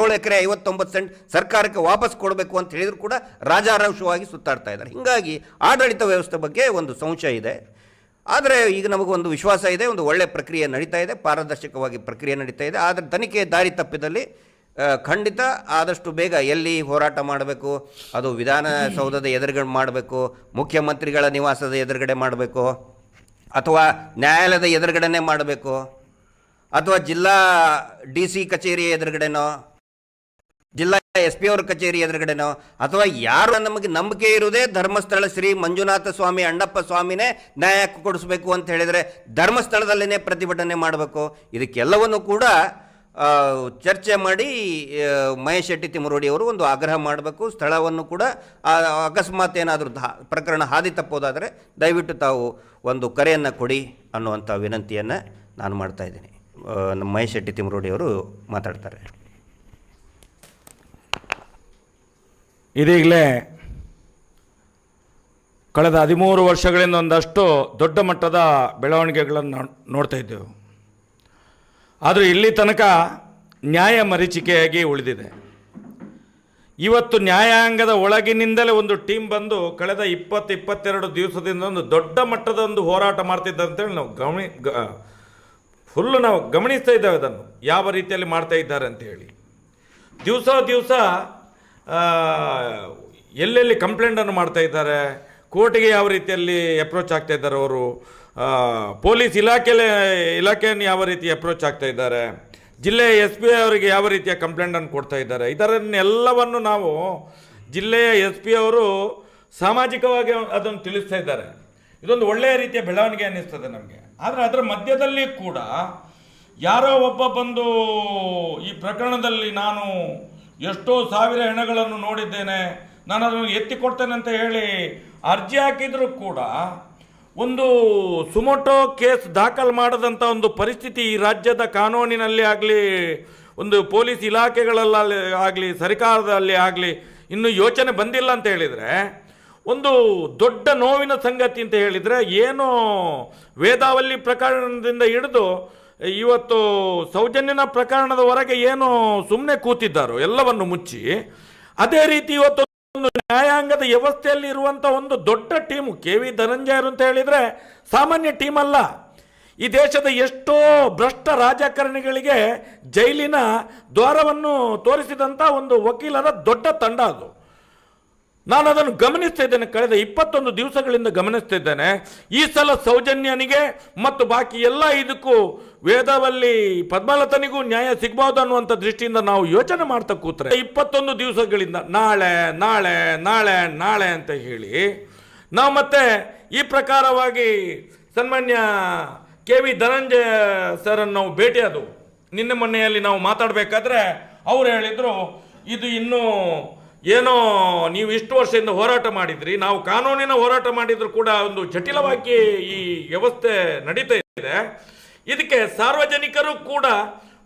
ಏಳು ಎಕರೆ ಐವತ್ತೊಂಬತ್ತು ಸೆಂಟ್ ಸರ್ಕಾರಕ್ಕೆ ವಾಪಸ್ ಕೊಡಬೇಕು ಅಂತ ಹೇಳಿದರು ಕೂಡ ರಾಜಾರೋಷವಾಗಿ ಸುತ್ತಾಡ್ತಾ ಇದ್ದಾರೆ. ಹೀಗಾಗಿ ಆಡಳಿತ ವ್ಯವಸ್ಥೆ ಬಗ್ಗೆ ಒಂದು ಸಂಶಯ ಇದೆ. ಆದರೆ ಈಗ ನಮಗೊಂದು ವಿಶ್ವಾಸ ಇದೆ, ಒಂದು ಒಳ್ಳೆ ಪ್ರಕ್ರಿಯೆ ನಡೀತಾ ಇದೆ, ಪಾರದರ್ಶಕವಾಗಿ ಪ್ರಕ್ರಿಯೆ ನಡೀತಾ ಇದೆ. ಆದರೆ ತನಿಖೆ ದಾರಿ ತಪ್ಪಿದಲ್ಲಿ ಖಂಡಿತ ಆದಷ್ಟು ಬೇಗ ಎಲ್ಲಿ ಹೋರಾಟ ಮಾಡಬೇಕು, ಅದು ವಿಧಾನಸೌಧದ ಎದುರುಗಡೆ ಮಾಡಬೇಕು, ಮುಖ್ಯಮಂತ್ರಿಗಳ ನಿವಾಸದ ಎದುರುಗಡೆ ಮಾಡಬೇಕು, ಅಥವಾ ನ್ಯಾಯಾಲಯದ ಎದುರುಗಡೆನೇ ಮಾಡಬೇಕು? ಅಥವಾ ಜಿಲ್ಲಾ ಡಿ ಸಿ ಕಚೇರಿ ಎದುರುಗಡೆನೋ, ಜಿಲ್ಲಾ ಎಸ್ ಪಿ ಅವ್ರ ಕಚೇರಿ ಎದುರುಗಡೆನೋ, ಅಥವಾ ಯಾರು ನಮಗೆ ನಂಬಿಕೆ ಇರುವುದೇ ಧರ್ಮಸ್ಥಳ ಶ್ರೀ ಮಂಜುನಾಥ ಸ್ವಾಮಿ, ಅಣ್ಣಪ್ಪ ಸ್ವಾಮಿನೇ ನ್ಯಾಯ ಕೊಡಿಸ್ಬೇಕು ಅಂತ ಹೇಳಿದರೆ ಧರ್ಮಸ್ಥಳದಲ್ಲೇ ಪ್ರತಿಭಟನೆ ಮಾಡಬೇಕು. ಇದಕ್ಕೆಲ್ಲವನ್ನು ಕೂಡ ಚರ್ಚೆ ಮಾಡಿ ಮಹೇಶ್ ಶೆಟ್ಟಿ ಅವರು ಒಂದು ಆಗ್ರಹ ಮಾಡಬೇಕು. ಸ್ಥಳವನ್ನು ಕೂಡ ಅಕಸ್ಮಾತ್ ಏನಾದರೂ ಪ್ರಕರಣ ಹಾದಿ ತಪ್ಪೋದಾದರೆ ದಯವಿಟ್ಟು ತಾವು ಒಂದು ಕರೆಯನ್ನು ಕೊಡಿ ಅನ್ನುವಂಥ ವಿನಂತಿಯನ್ನು ನಾನು ಮಾಡ್ತಾ ಇದ್ದೀನಿ. ನಮ್ಮ ಮಹೇಶ್ ಶೆಟ್ಟಿ ತಿಮರೋಡಿ ಅವರು ಮಾತಾಡ್ತಾರೆ. ಇದೀಗಲೇ ಕಳೆದ ಹದಿಮೂರು ವರ್ಷಗಳಿಂದ ಒಂದಷ್ಟು ದೊಡ್ಡ ಮಟ್ಟದ ಬೆಳವಣಿಗೆಗಳನ್ನು ನೋಡ್ತಾ ಇದ್ದೆವು. ಆದರೆ ಇಲ್ಲಿ ತನಕ ನ್ಯಾಯ ಮರೀಚಿಕೆಯಾಗಿ ಉಳಿದಿದೆ. ಇವತ್ತು ನ್ಯಾಯಾಂಗದ ಒಳಗಿನಿಂದಲೇ ಒಂದು ಟೀಮ್ ಬಂದು ಕಳೆದ ಇಪ್ಪತ್ತು ಇಪ್ಪತ್ತೆರಡು ದಿವಸದಿಂದ ಒಂದು ದೊಡ್ಡ ಮಟ್ಟದ ಒಂದು ಹೋರಾಟ ಮಾಡ್ತಿದ್ದಂತೇಳಿ ನಾವು ಗಮನಿ ಫುಲ್ಲು ನಾವು ಗಮನಿಸ್ತಾ ಇದ್ದೇವೆ ಅದನ್ನು. ಯಾವ ರೀತಿಯಲ್ಲಿ ಮಾಡ್ತಾ ಇದ್ದಾರೆ ಅಂತ ಹೇಳಿ. ದಿವಸ ದಿವಸ ಎಲ್ಲೆಲ್ಲಿ ಕಂಪ್ಲೇಂಟನ್ನು ಮಾಡ್ತಾ ಇದ್ದಾರೆ, ಕೋರ್ಟಿಗೆ ಯಾವ ರೀತಿಯಲ್ಲಿ ಅಪ್ರೋಚ್ ಆಗ್ತಾ ಇದ್ದಾರೆ ಅವರು ಪೊಲೀಸ್ ಇಲಾಖೆಲೆ, ಇಲಾಖೆಯನ್ನು ಯಾವ ರೀತಿ ಅಪ್ರೋಚ್ ಆಗ್ತಾ ಇದ್ದಾರೆ ಜಿಲ್ಲೆಯ ಎಸ್ ಪಿ ಅವರಿಗೆ ಯಾವ ರೀತಿಯ ಕಂಪ್ಲೇಂಟನ್ನು ಕೊಡ್ತಾ ಇದ್ದಾರೆ, ಇದರನ್ನೆಲ್ಲವನ್ನು ನಾವು ಜಿಲ್ಲೆಯ ಎಸ್ ಪಿ ಅವರು ಸಾಮಾಜಿಕವಾಗಿ ಅದನ್ನು ತಿಳಿಸ್ತಾ ಇದ್ದಾರೆ. ಇದೊಂದು ಒಳ್ಳೆಯ ರೀತಿಯ ಬೆಳವಣಿಗೆ ಅನ್ನಿಸ್ತದೆ ನಮಗೆ. ಆದರೆ ಅದರ ಮಧ್ಯದಲ್ಲಿ ಕೂಡ ಯಾರೋ ಒಬ್ಬ ಬಂದು ಈ ಪ್ರಕರಣದಲ್ಲಿ ನಾನು ಎಷ್ಟೋ ಸಾವಿರ ಹೆಣಗಳನ್ನು ನೋಡಿದ್ದೇನೆ, ನಾನು ಅದನ್ನು ಎತ್ತಿ ಕೊಡ್ತೇನೆ ಅಂತ ಹೇಳಿ ಅರ್ಜಿ ಹಾಕಿದರೂ ಕೂಡ ಒಂದು ಸುಮೋಟೋ ಕೇಸ್ ದಾಖಲು ಮಾಡದಂಥ ಒಂದು ಪರಿಸ್ಥಿತಿ ಈ ರಾಜ್ಯದ ಕಾನೂನಿನಲ್ಲಿ ಆಗಲಿ, ಒಂದು ಪೊಲೀಸ್ ಇಲಾಖೆಗಳಲ್ಲಿ ಆಗಲಿ, ಸರ್ಕಾರದಲ್ಲಿ ಆಗಲಿ ಇನ್ನೂ ಯೋಚನೆ ಬಂದಿಲ್ಲ ಅಂತ ಹೇಳಿದರೆ ಒಂದು ದೊಡ್ಡ ನೋವಿನ ಸಂಗತಿ ಅಂತ ಹೇಳಿದರೆ ಏನು ವೇದಾವಲ್ಲಿ ಪ್ರಕರಣದಿಂದ ಹಿಡಿದು ಇವತ್ತು ಸೌಜನ್ಯನ ಪ್ರಕರಣದವರೆಗೆ ಏನು ಸುಮ್ಮನೆ ಕೂತಿದ್ದಾರೋ ಎಲ್ಲವನ್ನು ಮುಚ್ಚಿ, ಅದೇ ರೀತಿ ಇವತ್ತು ಒಂದು ನ್ಯಾಯಾಂಗದ ವ್ಯವಸ್ಥೆಯಲ್ಲಿ ಇರುವಂಥ ಒಂದು ದೊಡ್ಡ ಟೀಮು, ಕೆ ವಿ ಧನಂಜಯರು ಅಂತ ಹೇಳಿದರೆ ಸಾಮಾನ್ಯ ಟೀಮ್ ಅಲ್ಲ. ಈ ದೇಶದ ಎಷ್ಟೋ ಭ್ರಷ್ಟ ರಾಜಕಾರಣಿಗಳಿಗೆ ಜೈಲಿನ ದ್ವಾರವನ್ನು ತೋರಿಸಿದಂಥ ಒಂದು ವಕೀಲರ ದೊಡ್ಡ ತಂಡ ಅದು. ನಾನು ಅದನ್ನು ಗಮನಿಸ್ತಾ ಇದ್ದೇನೆ. ಕಳೆದ ಇಪ್ಪತ್ತೊಂದು ದಿವಸಗಳಿಂದ ಗಮನಿಸ್ತಾ ಈ ಸಲ ಸೌಜನ್ಯನಿಗೆ ಮತ್ತು ಬಾಕಿ ಎಲ್ಲ ಇದಕ್ಕೂ ವೇದವಲ್ಲಿ ಪದ್ಮಲತನಿಗೂ ನ್ಯಾಯ ಸಿಗ್ಬಹುದು ಅನ್ನುವಂಥ ದೃಷ್ಟಿಯಿಂದ ನಾವು ಯೋಚನೆ ಮಾಡ್ತಾ ಕೂತ್ರೆ, ಇಪ್ಪತ್ತೊಂದು ದಿವಸಗಳಿಂದ ನಾಳೆ ನಾಳೆ ನಾಳೆ ನಾಳೆ ಅಂತ ಹೇಳಿ ನಾವು ಮತ್ತೆ ಈ ಪ್ರಕಾರವಾಗಿ ಸನ್ಮಾನ್ಯ ಕೆ ವಿ ಧನಂಜಯ ಸರನ್ನು ನಾವು ಭೇಟಿಯಾದವು ನಿನ್ನೆ ಮೊನ್ನೆಯಲ್ಲಿ ನಾವು ಮಾತಾಡಬೇಕಾದ್ರೆ ಅವ್ರು ಹೇಳಿದರು, ಇದು ಇನ್ನೂ ಏನೋ ನೀವು ಇಷ್ಟು ವರ್ಷದಿಂದ ಹೋರಾಟ ಮಾಡಿದ್ರಿ, ನಾವು ಕಾನೂನಿನ ಹೋರಾಟ ಮಾಡಿದ್ರು ಕೂಡ ಒಂದು ಜಟಿಲವಾಗಿ ಈ ವ್ಯವಸ್ಥೆ ನಡೀತಾ ಇದೆ. ಇದಕ್ಕೆ ಸಾರ್ವಜನಿಕರು ಕೂಡ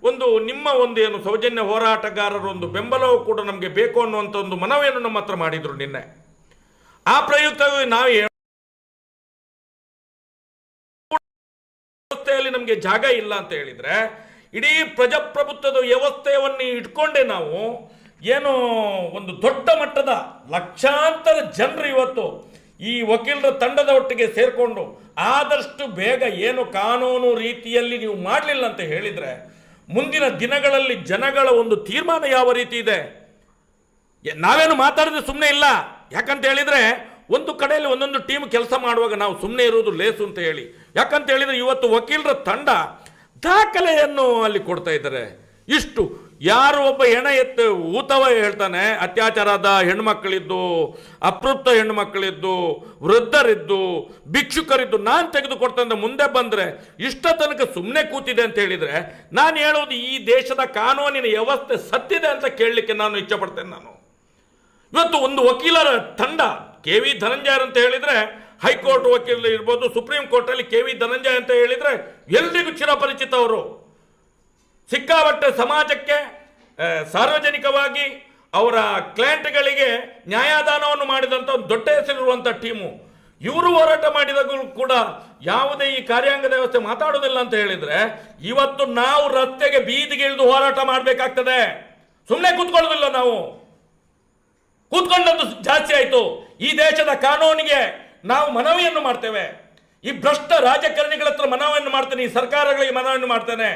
ಒಂದು ನಿಮ್ಮ ಒಂದು ಏನು ಸೌಜನ್ಯ ಹೋರಾಟಗಾರರ ಒಂದು ಬೆಂಬಲವೂ ಕೂಡ ನಮಗೆ ಬೇಕು ಅನ್ನುವಂಥ ಒಂದು ಮನವಿಯನ್ನು ನಮ್ಮ ಹತ್ರ ಮಾಡಿದ್ರು ನಿನ್ನೆ. ಆ ಪ್ರಯುಕ್ತವಾಗಿ ನಾವು ವ್ಯವಸ್ಥೆಯಲ್ಲಿ ನಮಗೆ ಜಾಗ ಇಲ್ಲ ಅಂತ ಹೇಳಿದ್ರೆ, ಇಡೀ ಪ್ರಜಾಪ್ರಭುತ್ವದ ವ್ಯವಸ್ಥೆಯನ್ನು ಇಟ್ಕೊಂಡೆ ನಾವು ಏನು ಒಂದು ದೊಡ್ಡ ಮಟ್ಟದ ಲಕ್ಷಾಂತರ ಜನರು ಇವತ್ತು ಈ ವಕೀಲರ ತಂಡದ ಒಟ್ಟಿಗೆ ಸೇರಿಕೊಂಡು ಆದಷ್ಟು ಬೇಗ ಏನು ಕಾನೂನು ರೀತಿಯಲ್ಲಿ ನೀವು ಮಾಡಲಿಲ್ಲ ಅಂತ ಹೇಳಿದರೆ ಮುಂದಿನ ದಿನಗಳಲ್ಲಿ ಜನಗಳ ಒಂದು ತೀರ್ಮಾನ ಯಾವ ರೀತಿ ಇದೆ? ನಾವೇನು ಮಾತಾಡಿದ್ರೆ ಸುಮ್ಮನೆ ಇಲ್ಲ. ಯಾಕಂತ ಹೇಳಿದರೆ ಒಂದು ಕಡೆಯಲ್ಲಿ ಒಂದೊಂದು ಟೀಮ್ ಕೆಲಸ ಮಾಡುವಾಗ ನಾವು ಸುಮ್ಮನೆ ಇರುವುದು ಲೇಸು ಅಂತ ಹೇಳಿ. ಯಾಕಂತ ಹೇಳಿದರೆ ಇವತ್ತು ವಕೀಲರ ತಂಡ ದಾಖಲೆಯನ್ನು ಅಲ್ಲಿ ಕೊಡ್ತಾ ಇದ್ದಾರೆ. ಇಷ್ಟು ಯಾರು ಒಬ್ಬ ಹೆಣ ಎತ್ತು ಊತವ ಹೇಳ್ತಾನೆ, ಅತ್ಯಾಚಾರದ ಹೆಣ್ಮಕ್ಕಳಿದ್ದು ಅಪೃಪ್ತ ಹೆಣ್ಮಕ್ಕಳಿದ್ದು ವೃದ್ಧರಿದ್ದು, ಭಿಕ್ಷುಕರಿದ್ದು ನಾನು ತೆಗೆದುಕೊಡ್ತಂದ್ರೆ ಮುಂದೆ ಬಂದರೆ ಇಷ್ಟ ತನಕ ಸುಮ್ಮನೆ ಕೂತಿದೆ ಅಂತ ಹೇಳಿದರೆ ನಾನು ಹೇಳೋದು ಈ ದೇಶದ ಕಾನೂನಿನ ವ್ಯವಸ್ಥೆ ಸತ್ತಿದೆ ಅಂತ ಕೇಳಲಿಕ್ಕೆ ನಾನು ಇಚ್ಛಪಡ್ತೇನೆ ನಾನು. ಇವತ್ತು ಒಂದು ವಕೀಲರ ತಂಡ, ಕೆ ವಿ ಧನಂಜಯರ್ ಅಂತ ಹೇಳಿದರೆ, ಹೈಕೋರ್ಟ್ ವಕೀಲರು ಇರ್ಬೋದು, ಸುಪ್ರೀಂ ಕೋರ್ಟಲ್ಲಿ ಕೆ ವಿ ಧನಂಜಯ ಅಂತ ಹೇಳಿದರೆ ಎಲ್ರಿಗೂ ಚಿರಪರಿಚಿತ ಅವರು. ಸಿಕ್ಕಾಪಟ್ಟೆ ಸಮಾಜಕ್ಕೆ ಸಾರ್ವಜನಿಕವಾಗಿ ಅವರ ಕ್ಲೈಂಟ್ಗಳಿಗೆ ನ್ಯಾಯದಾನವನ್ನು ಮಾಡಿದಂಥ ಒಂದು ದೊಡ್ಡ ಹೆಸರಿರುವಂಥ ಟೀಮು. ಇವರು ಹೋರಾಟ ಮಾಡಿದಾಗಲೂ ಕೂಡ ಯಾವುದೇ ಈ ಕಾರ್ಯಾಂಗದ ವ್ಯವಸ್ಥೆ ಮಾತಾಡೋದಿಲ್ಲ ಅಂತ ಹೇಳಿದರೆ, ಇವತ್ತು ನಾವು ರಸ್ತೆಗೆ ಬೀದಿಗೆ ಇಳಿದು ಹೋರಾಟ ಮಾಡಬೇಕಾಗ್ತದೆ. ಸುಮ್ಮನೆ ಕೂತ್ಕೊಳ್ಳೋದಿಲ್ಲ ನಾವು. ಕೂತ್ಕೊಂಡದ್ದು ಜಾಸ್ತಿ ಆಯಿತು. ಈ ದೇಶದ ಕಾನೂನಿಗೆ ನಾವು ಮನವಿಯನ್ನು ಮಾಡ್ತೇವೆ. ಈ ಭ್ರಷ್ಟ ರಾಜಕಾರಣಿಗಳ ಹತ್ರ ಮನವಿಯನ್ನು ಮಾಡ್ತೇನೆ, ಈ ಸರ್ಕಾರಗಳಿಗೆ ಮನವಿಯನ್ನು ಮಾಡ್ತೇನೆ.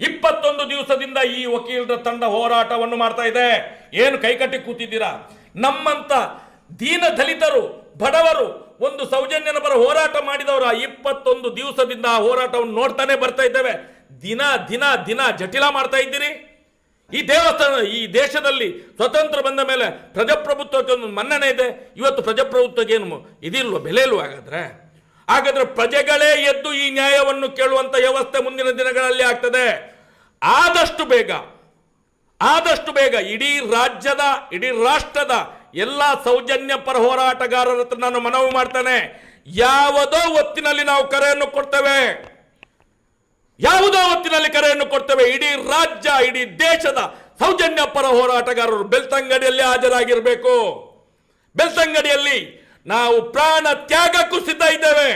ಇಪ್ಪತ್ತೊಂದು ದಿವಸದಿಂದ ಈ ವಕೀಲರ ತಂಡ ಹೋರಾಟವನ್ನು ಮಾಡ್ತಾ ಇದೆ. ಏನು ಕೈಕಟ್ಟಿ ಕೂತಿದ್ದೀರಾ? ನಮ್ಮಂತ ದೀನ ದಲಿತರು, ಬಡವರು ಒಂದು ಸೌಜನ್ಯನ ಪರ ಹೋರಾಟ ಮಾಡಿದವರು ಆ ಇಪ್ಪತ್ತೊಂದು ದಿವಸದಿಂದ ಆ ಹೋರಾಟವನ್ನು ನೋಡ್ತಾನೆ ಬರ್ತಾ ಇದ್ದೇವೆ. ದಿನ ದಿನ ದಿನ ಜಟಿಲ ಮಾಡ್ತಾ ಇದ್ದೀರಿ. ಈ ದೇವಸ್ಥಾನ, ಈ ದೇಶದಲ್ಲಿ ಸ್ವತಂತ್ರ ಬಂದ ಮೇಲೆ ಪ್ರಜಾಪ್ರಭುತ್ವಕ್ಕೆ ಒಂದು ಮನ್ನಣೆ ಇದೆ. ಇವತ್ತು ಪ್ರಜಾಪ್ರಭುತ್ವಕ್ಕೆ ಏನು ಇದಿಲ್ವ? ಬೆಲೆ ಇಲ್ವ ಹಾಗಾದ್ರೆ ಪ್ರಜೆಗಳೇ ಎದ್ದು ಈ ನ್ಯಾಯವನ್ನು ಕೇಳುವಂತ ವ್ಯವಸ್ಥೆ ಮುಂದಿನ ದಿನಗಳಲ್ಲಿ ಆಗ್ತದೆ. ಆದಷ್ಟು ಬೇಗ ಆದಷ್ಟು ಬೇಗ ಇಡೀ ರಾಜ್ಯದ, ಇಡೀ ರಾಷ್ಟ್ರದ ಎಲ್ಲ ಸೌಜನ್ಯ ಪರ ಹೋರಾಟಗಾರರ ಹತ್ರ ನಾನು ಮನವಿ ಮಾಡ್ತೇನೆ. ಯಾವುದೋ ಹೊತ್ತಿನಲ್ಲಿ ನಾವು ಕರೆಯನ್ನು ಕೊಡ್ತೇವೆ. ಯಾವುದೋ ಹೊತ್ತಿನಲ್ಲಿ ಕರೆಯನ್ನು ಕೊಡ್ತೇವೆ. ಇಡೀ ರಾಜ್ಯ, ಇಡೀ ದೇಶದ ಸೌಜನ್ಯ ಪರ ಹೋರಾಟಗಾರರು ಬೆಳ್ತಂಗಡಿಯಲ್ಲಿ ಹಾಜರಾಗಿರಬೇಕು. ಬೆಳ್ತಂಗಡಿಯಲ್ಲಿ ನಾವು ಪ್ರಾಣ ತ್ಯಾಗಕ್ಕೂ ಸಿದ್ಧ ಇದ್ದೇವೆ.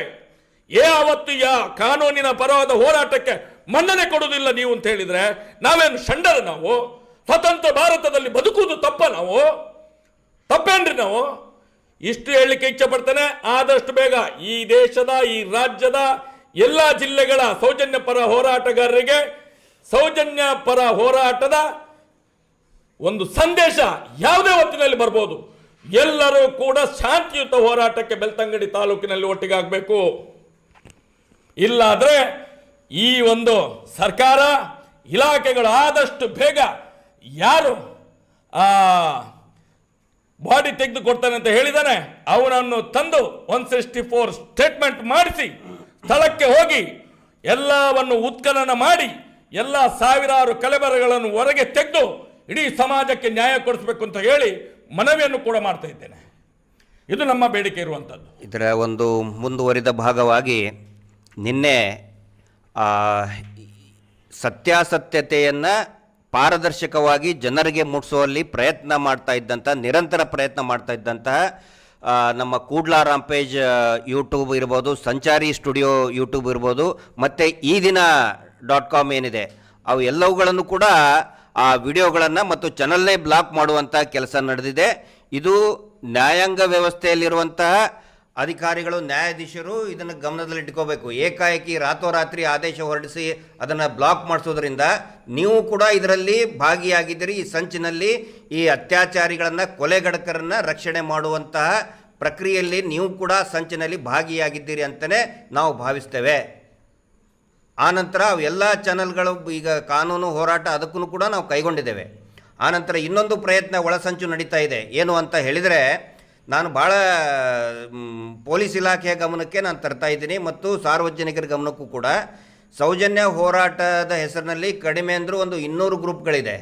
ಯಾವತ್ತು ಯಾ ಕಾನೂನಿನ ಪರವಾದ ಹೋರಾಟಕ್ಕೆ ಮನ್ನಣೆ ಕೊಡುವುದಿಲ್ಲ ನೀವು ಅಂತ ಹೇಳಿದ್ರೆ, ನಾವೇನು ಷಂಡರ ನಾವು? ಸ್ವತಂತ್ರ ಭಾರತದಲ್ಲಿ ಬದುಕುವುದು ತಪ್ಪ ನಾವು? ತಪ್ಪೇನ್ರಿ ನಾವು? ಇಷ್ಟು ಹೇಳಲಿಕ್ಕೆ ಇಚ್ಛೆ ಪಡ್ತೇನೆ, ಆದಷ್ಟು ಬೇಗ ಈ ದೇಶದ, ಈ ರಾಜ್ಯದ ಎಲ್ಲ ಜಿಲ್ಲೆಗಳ ಸೌಜನ್ಯ ಪರ ಹೋರಾಟಗಾರರಿಗೆ, ಸೌಜನ್ಯ ಪರ ಹೋರಾಟದ ಒಂದು ಸಂದೇಶ ಯಾವುದೇ ಹೊತ್ತಿನಲ್ಲಿ ಬರ್ಬೋದು. ಎಲ್ಲರೂ ಕೂಡ ಶಾಂತಿಯುತ ಹೋರಾಟಕ್ಕೆ ಬೆಳ್ತಂಗಡಿ ತಾಲೂಕಿನಲ್ಲಿ ಒಟ್ಟಿಗಾಗಬೇಕು. ಇಲ್ಲಾದರೆ ಈ ಒಂದು ಸರ್ಕಾರ ಇಲಾಖೆಗಳು ಆದಷ್ಟು ಬೇಗ ಯಾರು, ಆ, ಬಾಡಿ ತೆಗೆದು ಕೊಡ್ತಾನೆ ಅಂತ ಹೇಳಿದಾನೆ, ಅವನನ್ನು ತಂದು ಒನ್ ಸಿಕ್ಸ್ಟಿ ಫೋರ್ ಸ್ಟೇಟ್ಮೆಂಟ್ ಮಾಡಿಸಿ, ಸ್ಥಳಕ್ಕೆ ಹೋಗಿ ಎಲ್ಲವನ್ನು ಉತ್ಖನನ ಮಾಡಿ, ಎಲ್ಲ ಸಾವಿರಾರು ಕಲೆಬರಗಳನ್ನು ಹೊರಗೆ ತೆಗೆದು ಇಡೀ ಸಮಾಜಕ್ಕೆ ನ್ಯಾಯ ಕೊಡಿಸ್ಬೇಕು ಅಂತ ಹೇಳಿ ಮನವಿಯನ್ನು ಕೂಡ ಮಾಡ್ತಾ ಇದ್ದೇನೆ. ಇದು ನಮ್ಮ ಬೇಡಿಕೆ ಇರುವಂಥದ್ದು ಇದರ ಒಂದು ಮುಂದುವರಿದ ಭಾಗವಾಗಿ ನಿನ್ನೆ ಸತ್ಯಾಸತ್ಯತೆಯನ್ನು ಪಾರದರ್ಶಕವಾಗಿ ಜನರಿಗೆ ಮುಟ್ಟಿಸುವಲ್ಲಿ ಪ್ರಯತ್ನ ಮಾಡ್ತಾ ಇದ್ದಂಥ ನಿರಂತರ ಪ್ರಯತ್ನ ಮಾಡ್ತಾ ಇದ್ದಂತಹ ನಮ್ಮ ಕೂಡ್ಲಾ ರಾಂಪೇಜ್ ಯೂಟ್ಯೂಬ್ ಇರ್ಬೋದು, ಸಂಚಾರಿ ಸ್ಟುಡಿಯೋ ಯೂಟ್ಯೂಬ್ ಇರ್ಬೋದು, ಮತ್ತು ಈ ದಿನ ಡಾಟ್ ಕಾಮ್ ಏನಿದೆ, ಅವು ಎಲ್ಲವುಗಳನ್ನು ಕೂಡ ಆ ವಿಡಿಯೋಗಳನ್ನು ಮತ್ತು ಚಾನಲ್ನೇ ಬ್ಲಾಕ್ ಮಾಡುವಂಥ ಕೆಲಸ ನಡೆದಿದೆ. ಇದು ನ್ಯಾಯಾಂಗ ವ್ಯವಸ್ಥೆಯಲ್ಲಿರುವಂತಹ ಅಧಿಕಾರಿಗಳು, ನ್ಯಾಯಾಧೀಶರು ಇದನ್ನು ಗಮನದಲ್ಲಿಟ್ಕೋಬೇಕು ಏಕಾಏಕಿ ರಾತೋರಾತ್ರಿ ಆದೇಶ ಹೊರಡಿಸಿ ಅದನ್ನು ಬ್ಲಾಕ್ ಮಾಡಿಸೋದ್ರಿಂದ ನೀವು ಕೂಡ ಇದರಲ್ಲಿ ಭಾಗಿಯಾಗಿದ್ದೀರಿ. ಈ ಸಂಚಿನಲ್ಲಿ ಈ ಅತ್ಯಾಚಾರಿಗಳನ್ನು ಕೊಲೆಗಡಕರನ್ನು ರಕ್ಷಣೆ ಮಾಡುವಂತಹ ಪ್ರಕ್ರಿಯೆಯಲ್ಲಿ ನೀವು ಕೂಡ ಸಂಚಿನಲ್ಲಿ ಭಾಗಿಯಾಗಿದ್ದೀರಿ ಅಂತಲೇ ನಾವು ಭಾವಿಸ್ತೇವೆ. ಆನಂತರ ಎಲ್ಲ ಚಾನಲ್ಗಳು ಈಗ ಕಾನೂನು ಹೋರಾಟ ಅದಕ್ಕೂ ಕೂಡ ನಾವು ಕೈಗೊಂಡಿದ್ದೇವೆ. ಆನಂತರ ಇನ್ನೊಂದು ಪ್ರಯತ್ನ ಒಳಸಂಚು ನಡೀತಾ ಇದೆ. ಏನು ಅಂತ ಹೇಳಿದರೆ, ನಾನು ಭಾಳ ಪೊಲೀಸ್ ಇಲಾಖೆಯ ಗಮನಕ್ಕೆ ನಾನು ತರ್ತಾ ಇದ್ದೀನಿ ಮತ್ತು ಸಾರ್ವಜನಿಕರ ಗಮನಕ್ಕೂ ಕೂಡ. ಸೌಜನ್ಯ ಹೋರಾಟದ ಹೆಸರಿನಲ್ಲಿ ಕಡಿಮೆ ಅಂದರೂ ಒಂದು ಇನ್ನೂರು ಗ್ರೂಪ್ಗಳಿದೆ.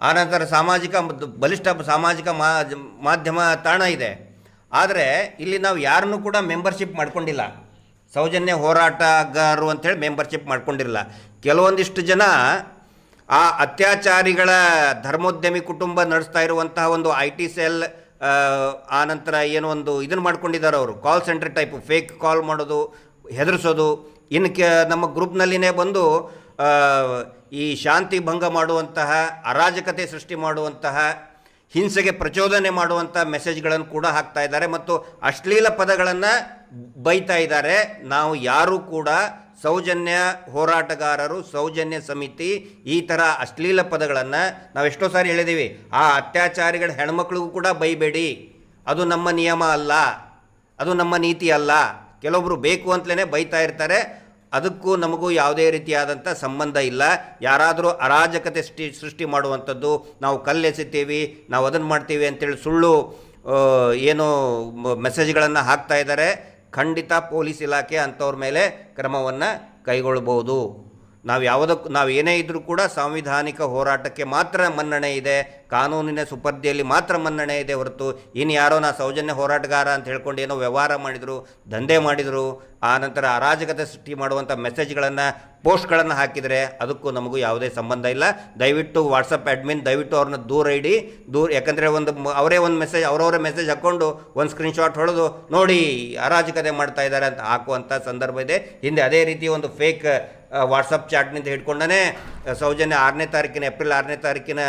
ಆನಂತರ ಸಾಮಾಜಿಕ ಬಲಿಷ್ಠ ಸಾಮಾಜಿಕ ಮಾಧ್ಯಮ ತಾಣ ಇದೆ. ಆದರೆ ಇಲ್ಲಿ ನಾವು ಯಾರನ್ನೂ ಕೂಡ ಮೆಂಬರ್ಶಿಪ್ ಮಾಡ್ಕೊಂಡಿಲ್ಲ. ಸೌಜನ್ಯ ಹೋರಾಟಗಾರರು ಅಂಥೇಳಿ ಮೆಂಬರ್ಶಿಪ್ ಮಾಡ್ಕೊಂಡಿರಲ್ಲ. ಕೆಲವೊಂದಿಷ್ಟು ಜನ ಆ ಅತ್ಯಾಚಾರಿಗಳ ಧರ್ಮೋದ್ಯಮಿ ಕುಟುಂಬ ನಡೆಸ್ತಾ ಇರುವಂತಹ ಒಂದು ಐ ಟಿ ಸೆಲ್ ಆನಂತರ ಏನೋ ಒಂದು ಇದನ್ನು ಮಾಡ್ಕೊಂಡಿದ್ದಾರೆ ಅವರು. Call centre type fake call ಮಾಡೋದು, ಹೆದರಿಸೋದು. ಇನ್ನು ಕೆ, ನಮ್ಮ ಗ್ರೂಪ್ನಲ್ಲಿನೇ ಬಂದು ಈ ಶಾಂತಿ ಭಂಗ ಮಾಡುವಂತಹ, ಅರಾಜಕತೆ ಸೃಷ್ಟಿ ಮಾಡುವಂತಹ, ಹಿಂಸೆಗೆ ಪ್ರಚೋದನೆ ಮಾಡುವಂಥ ಮೆಸೇಜ್ಗಳನ್ನು ಕೂಡ ಹಾಕ್ತಾ ಇದ್ದಾರೆ. ಮತ್ತು ಅಶ್ಲೀಲ ಪದಗಳನ್ನು ಬೈತಾ ಇದ್ದಾರೆ. ನಾವು ಯಾರೂ ಕೂಡ ಸೌಜನ್ಯ ಹೋರಾಟಗಾರರು, ಸೌಜನ್ಯ ಸಮಿತಿ ಈ ಥರ ಅಶ್ಲೀಲ ಪದಗಳನ್ನು ನಾವು ಎಷ್ಟೋ ಸಾರಿ ಹೇಳಿದ್ದೀವಿ ಆ ಅತ್ಯಾಚಾರಿಗಳ ಹೆಣ್ಮಕ್ಳಿಗೂ ಕೂಡ ಬೈಬೇಡಿ. ಅದು ನಮ್ಮ ನಿಯಮ ಅಲ್ಲ. ಅದು ನಮ್ಮ ನೀತಿ ಅಲ್ಲ. ಕೆಲವೊಬ್ಬರು ಬೇಕು ಅಂತಲೇ ಬೈತಾ ಇರ್ತಾರೆ. ಅದಕ್ಕೂ ನಮಗೂ ಯಾವುದೇ ರೀತಿಯಾದಂಥ ಸಂಬಂಧ ಇಲ್ಲ. ಯಾರಾದರೂ ಅರಾಜಕತೆ ಸೃಷ್ಟಿ ಸೃಷ್ಟಿ ಮಾಡುವಂಥದ್ದು ನಾವು ಕಲ್ಲೆಸಿತೀವಿ, ನಾವು ಅದನ್ನು ಮಾಡ್ತೀವಿ ಅಂತೇಳಿ ಸುಳ್ಳು ಏನು ಮೆಸೇಜ್ಗಳನ್ನು ಹಾಕ್ತಾ ಇದ್ದಾರೆ. ಖಂಡಿತ ಪೊಲೀಸ್ ಇಲಾಖೆ ಅಂಥವ್ರ ಮೇಲೆ ಕ್ರಮವನ್ನು ಕೈಗೊಳ್ಬೋದು. ನಾವು ಯಾವುದಕ್ಕೂ ನಾವು ಏನೇ ಇದ್ದರೂ ಕೂಡ ಸಾಂವಿಧಾನಿಕ ಹೋರಾಟಕ್ಕೆ ಮಾತ್ರ ಮನ್ನಣೆ ಇದೆ, ಕಾನೂನಿನ ಸುಪರ್ದಿಯಲ್ಲಿ ಮಾತ್ರ ಮನ್ನಣೆ ಇದೆ ಹೊರತು ಇನ್ನು ಯಾರೋ ನಾ ಸೌಜನ್ಯ ಹೋರಾಟಗಾರ ಅಂತ ಹೇಳ್ಕೊಂಡು ಏನೋ ವ್ಯವಹಾರ ಮಾಡಿದರು, ದಂಧೆ ಮಾಡಿದರು, ಆ ನಂತರ ಅರಾಜಕತೆ ಸೃಷ್ಟಿ ಮಾಡುವಂಥ ಮೆಸೇಜ್ಗಳನ್ನು ಪೋಸ್ಟ್ಗಳನ್ನು ಹಾಕಿದರೆ ಅದಕ್ಕೂ ನಮಗೂ ಯಾವುದೇ ಸಂಬಂಧ ಇಲ್ಲ. ದಯವಿಟ್ಟು ವಾಟ್ಸಪ್ ಅಡ್ಮಿನ್ ದಯವಿಟ್ಟು ಅವ್ರನ್ನ ದೂರ ಇಡಿ, ದೂರ, ಯಾಕಂದರೆ ಒಂದು ಅವರೇ ಒಂದು ಮೆಸೇಜ್ ಅವರವರೇ ಮೆಸೇಜ್ ಹಾಕ್ಕೊಂಡು ಒಂದು ಸ್ಕ್ರೀನ್ಶಾಟ್ ಹೊಡೆದು ನೋಡಿ ಅರಾಜಕತೆ ಮಾಡ್ತಾ ಇದ್ದಾರೆ ಅಂತ ಹಾಕುವಂಥ ಸಂದರ್ಭ ಇದೆ. ಹಿಂದೆ ಅದೇ ರೀತಿ ಒಂದು ಫೇಕ್ ವಾಟ್ಸಪ್ ಚಾಟ್ನಿಂದ ಹಿಡ್ಕೊಂಡನೇ ಸೌಜನ್ಯ ಆರನೇ ತಾರೀಕಿನ, ಏಪ್ರಿಲ್ ಆರನೇ ತಾರೀಕಿನ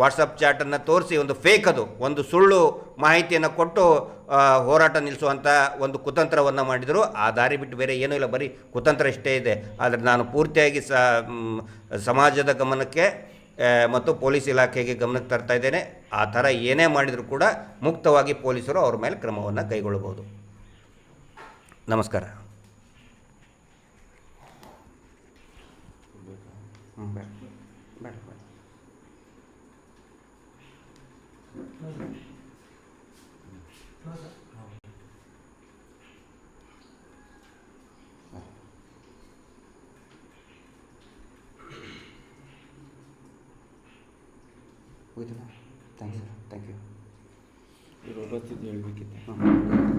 ವಾಟ್ಸಪ್ ಚಾಟನ್ನು ತೋರಿಸಿ ಒಂದು ಫೇಕ್ ಅದು, ಒಂದು ಸುಳ್ಳು ಮಾಹಿತಿಯನ್ನು ಕೊಟ್ಟು ಹೋರಾಟ ನಿಲ್ಲಿಸುವಂಥ ಒಂದು ಕುತಂತ್ರವನ್ನು ಮಾಡಿದರು. ಆ ದಾರಿ ಬಿಟ್ಟು ಬೇರೆ ಏನೂ ಇಲ್ಲ, ಬರೀ ಕುತಂತ್ರ ಇಷ್ಟೇ ಇದೆ. ಆದರೆ ನಾನು ಪೂರ್ತಿಯಾಗಿ ಸಮಾಜದ ಗಮನಕ್ಕೆ ಮತ್ತು ಪೊಲೀಸ್ ಇಲಾಖೆಗೆ ಗಮನಕ್ಕೆ ತರ್ತಾ ಇದ್ದೇನೆ. ಆ ಥರ ಏನೇ ಮಾಡಿದರೂ ಕೂಡ ಮುಕ್ತವಾಗಿ ಪೊಲೀಸರು ಅವ್ರ ಮೇಲೆ ಕ್ರಮವನ್ನು ಕೈಗೊಳ್ಳಬಹುದು. ನಮಸ್ಕಾರ. ಹ್ಮ್, ಬೇಡ ಬೇಡ ಬೇಡ. ಥ್ಯಾಂಕ್ ಯು ಥ್ಯಾಂಕ್ ಯು ಹೇಳ್ಬೇಕಿತ್ತು. ಹ್ಞೂ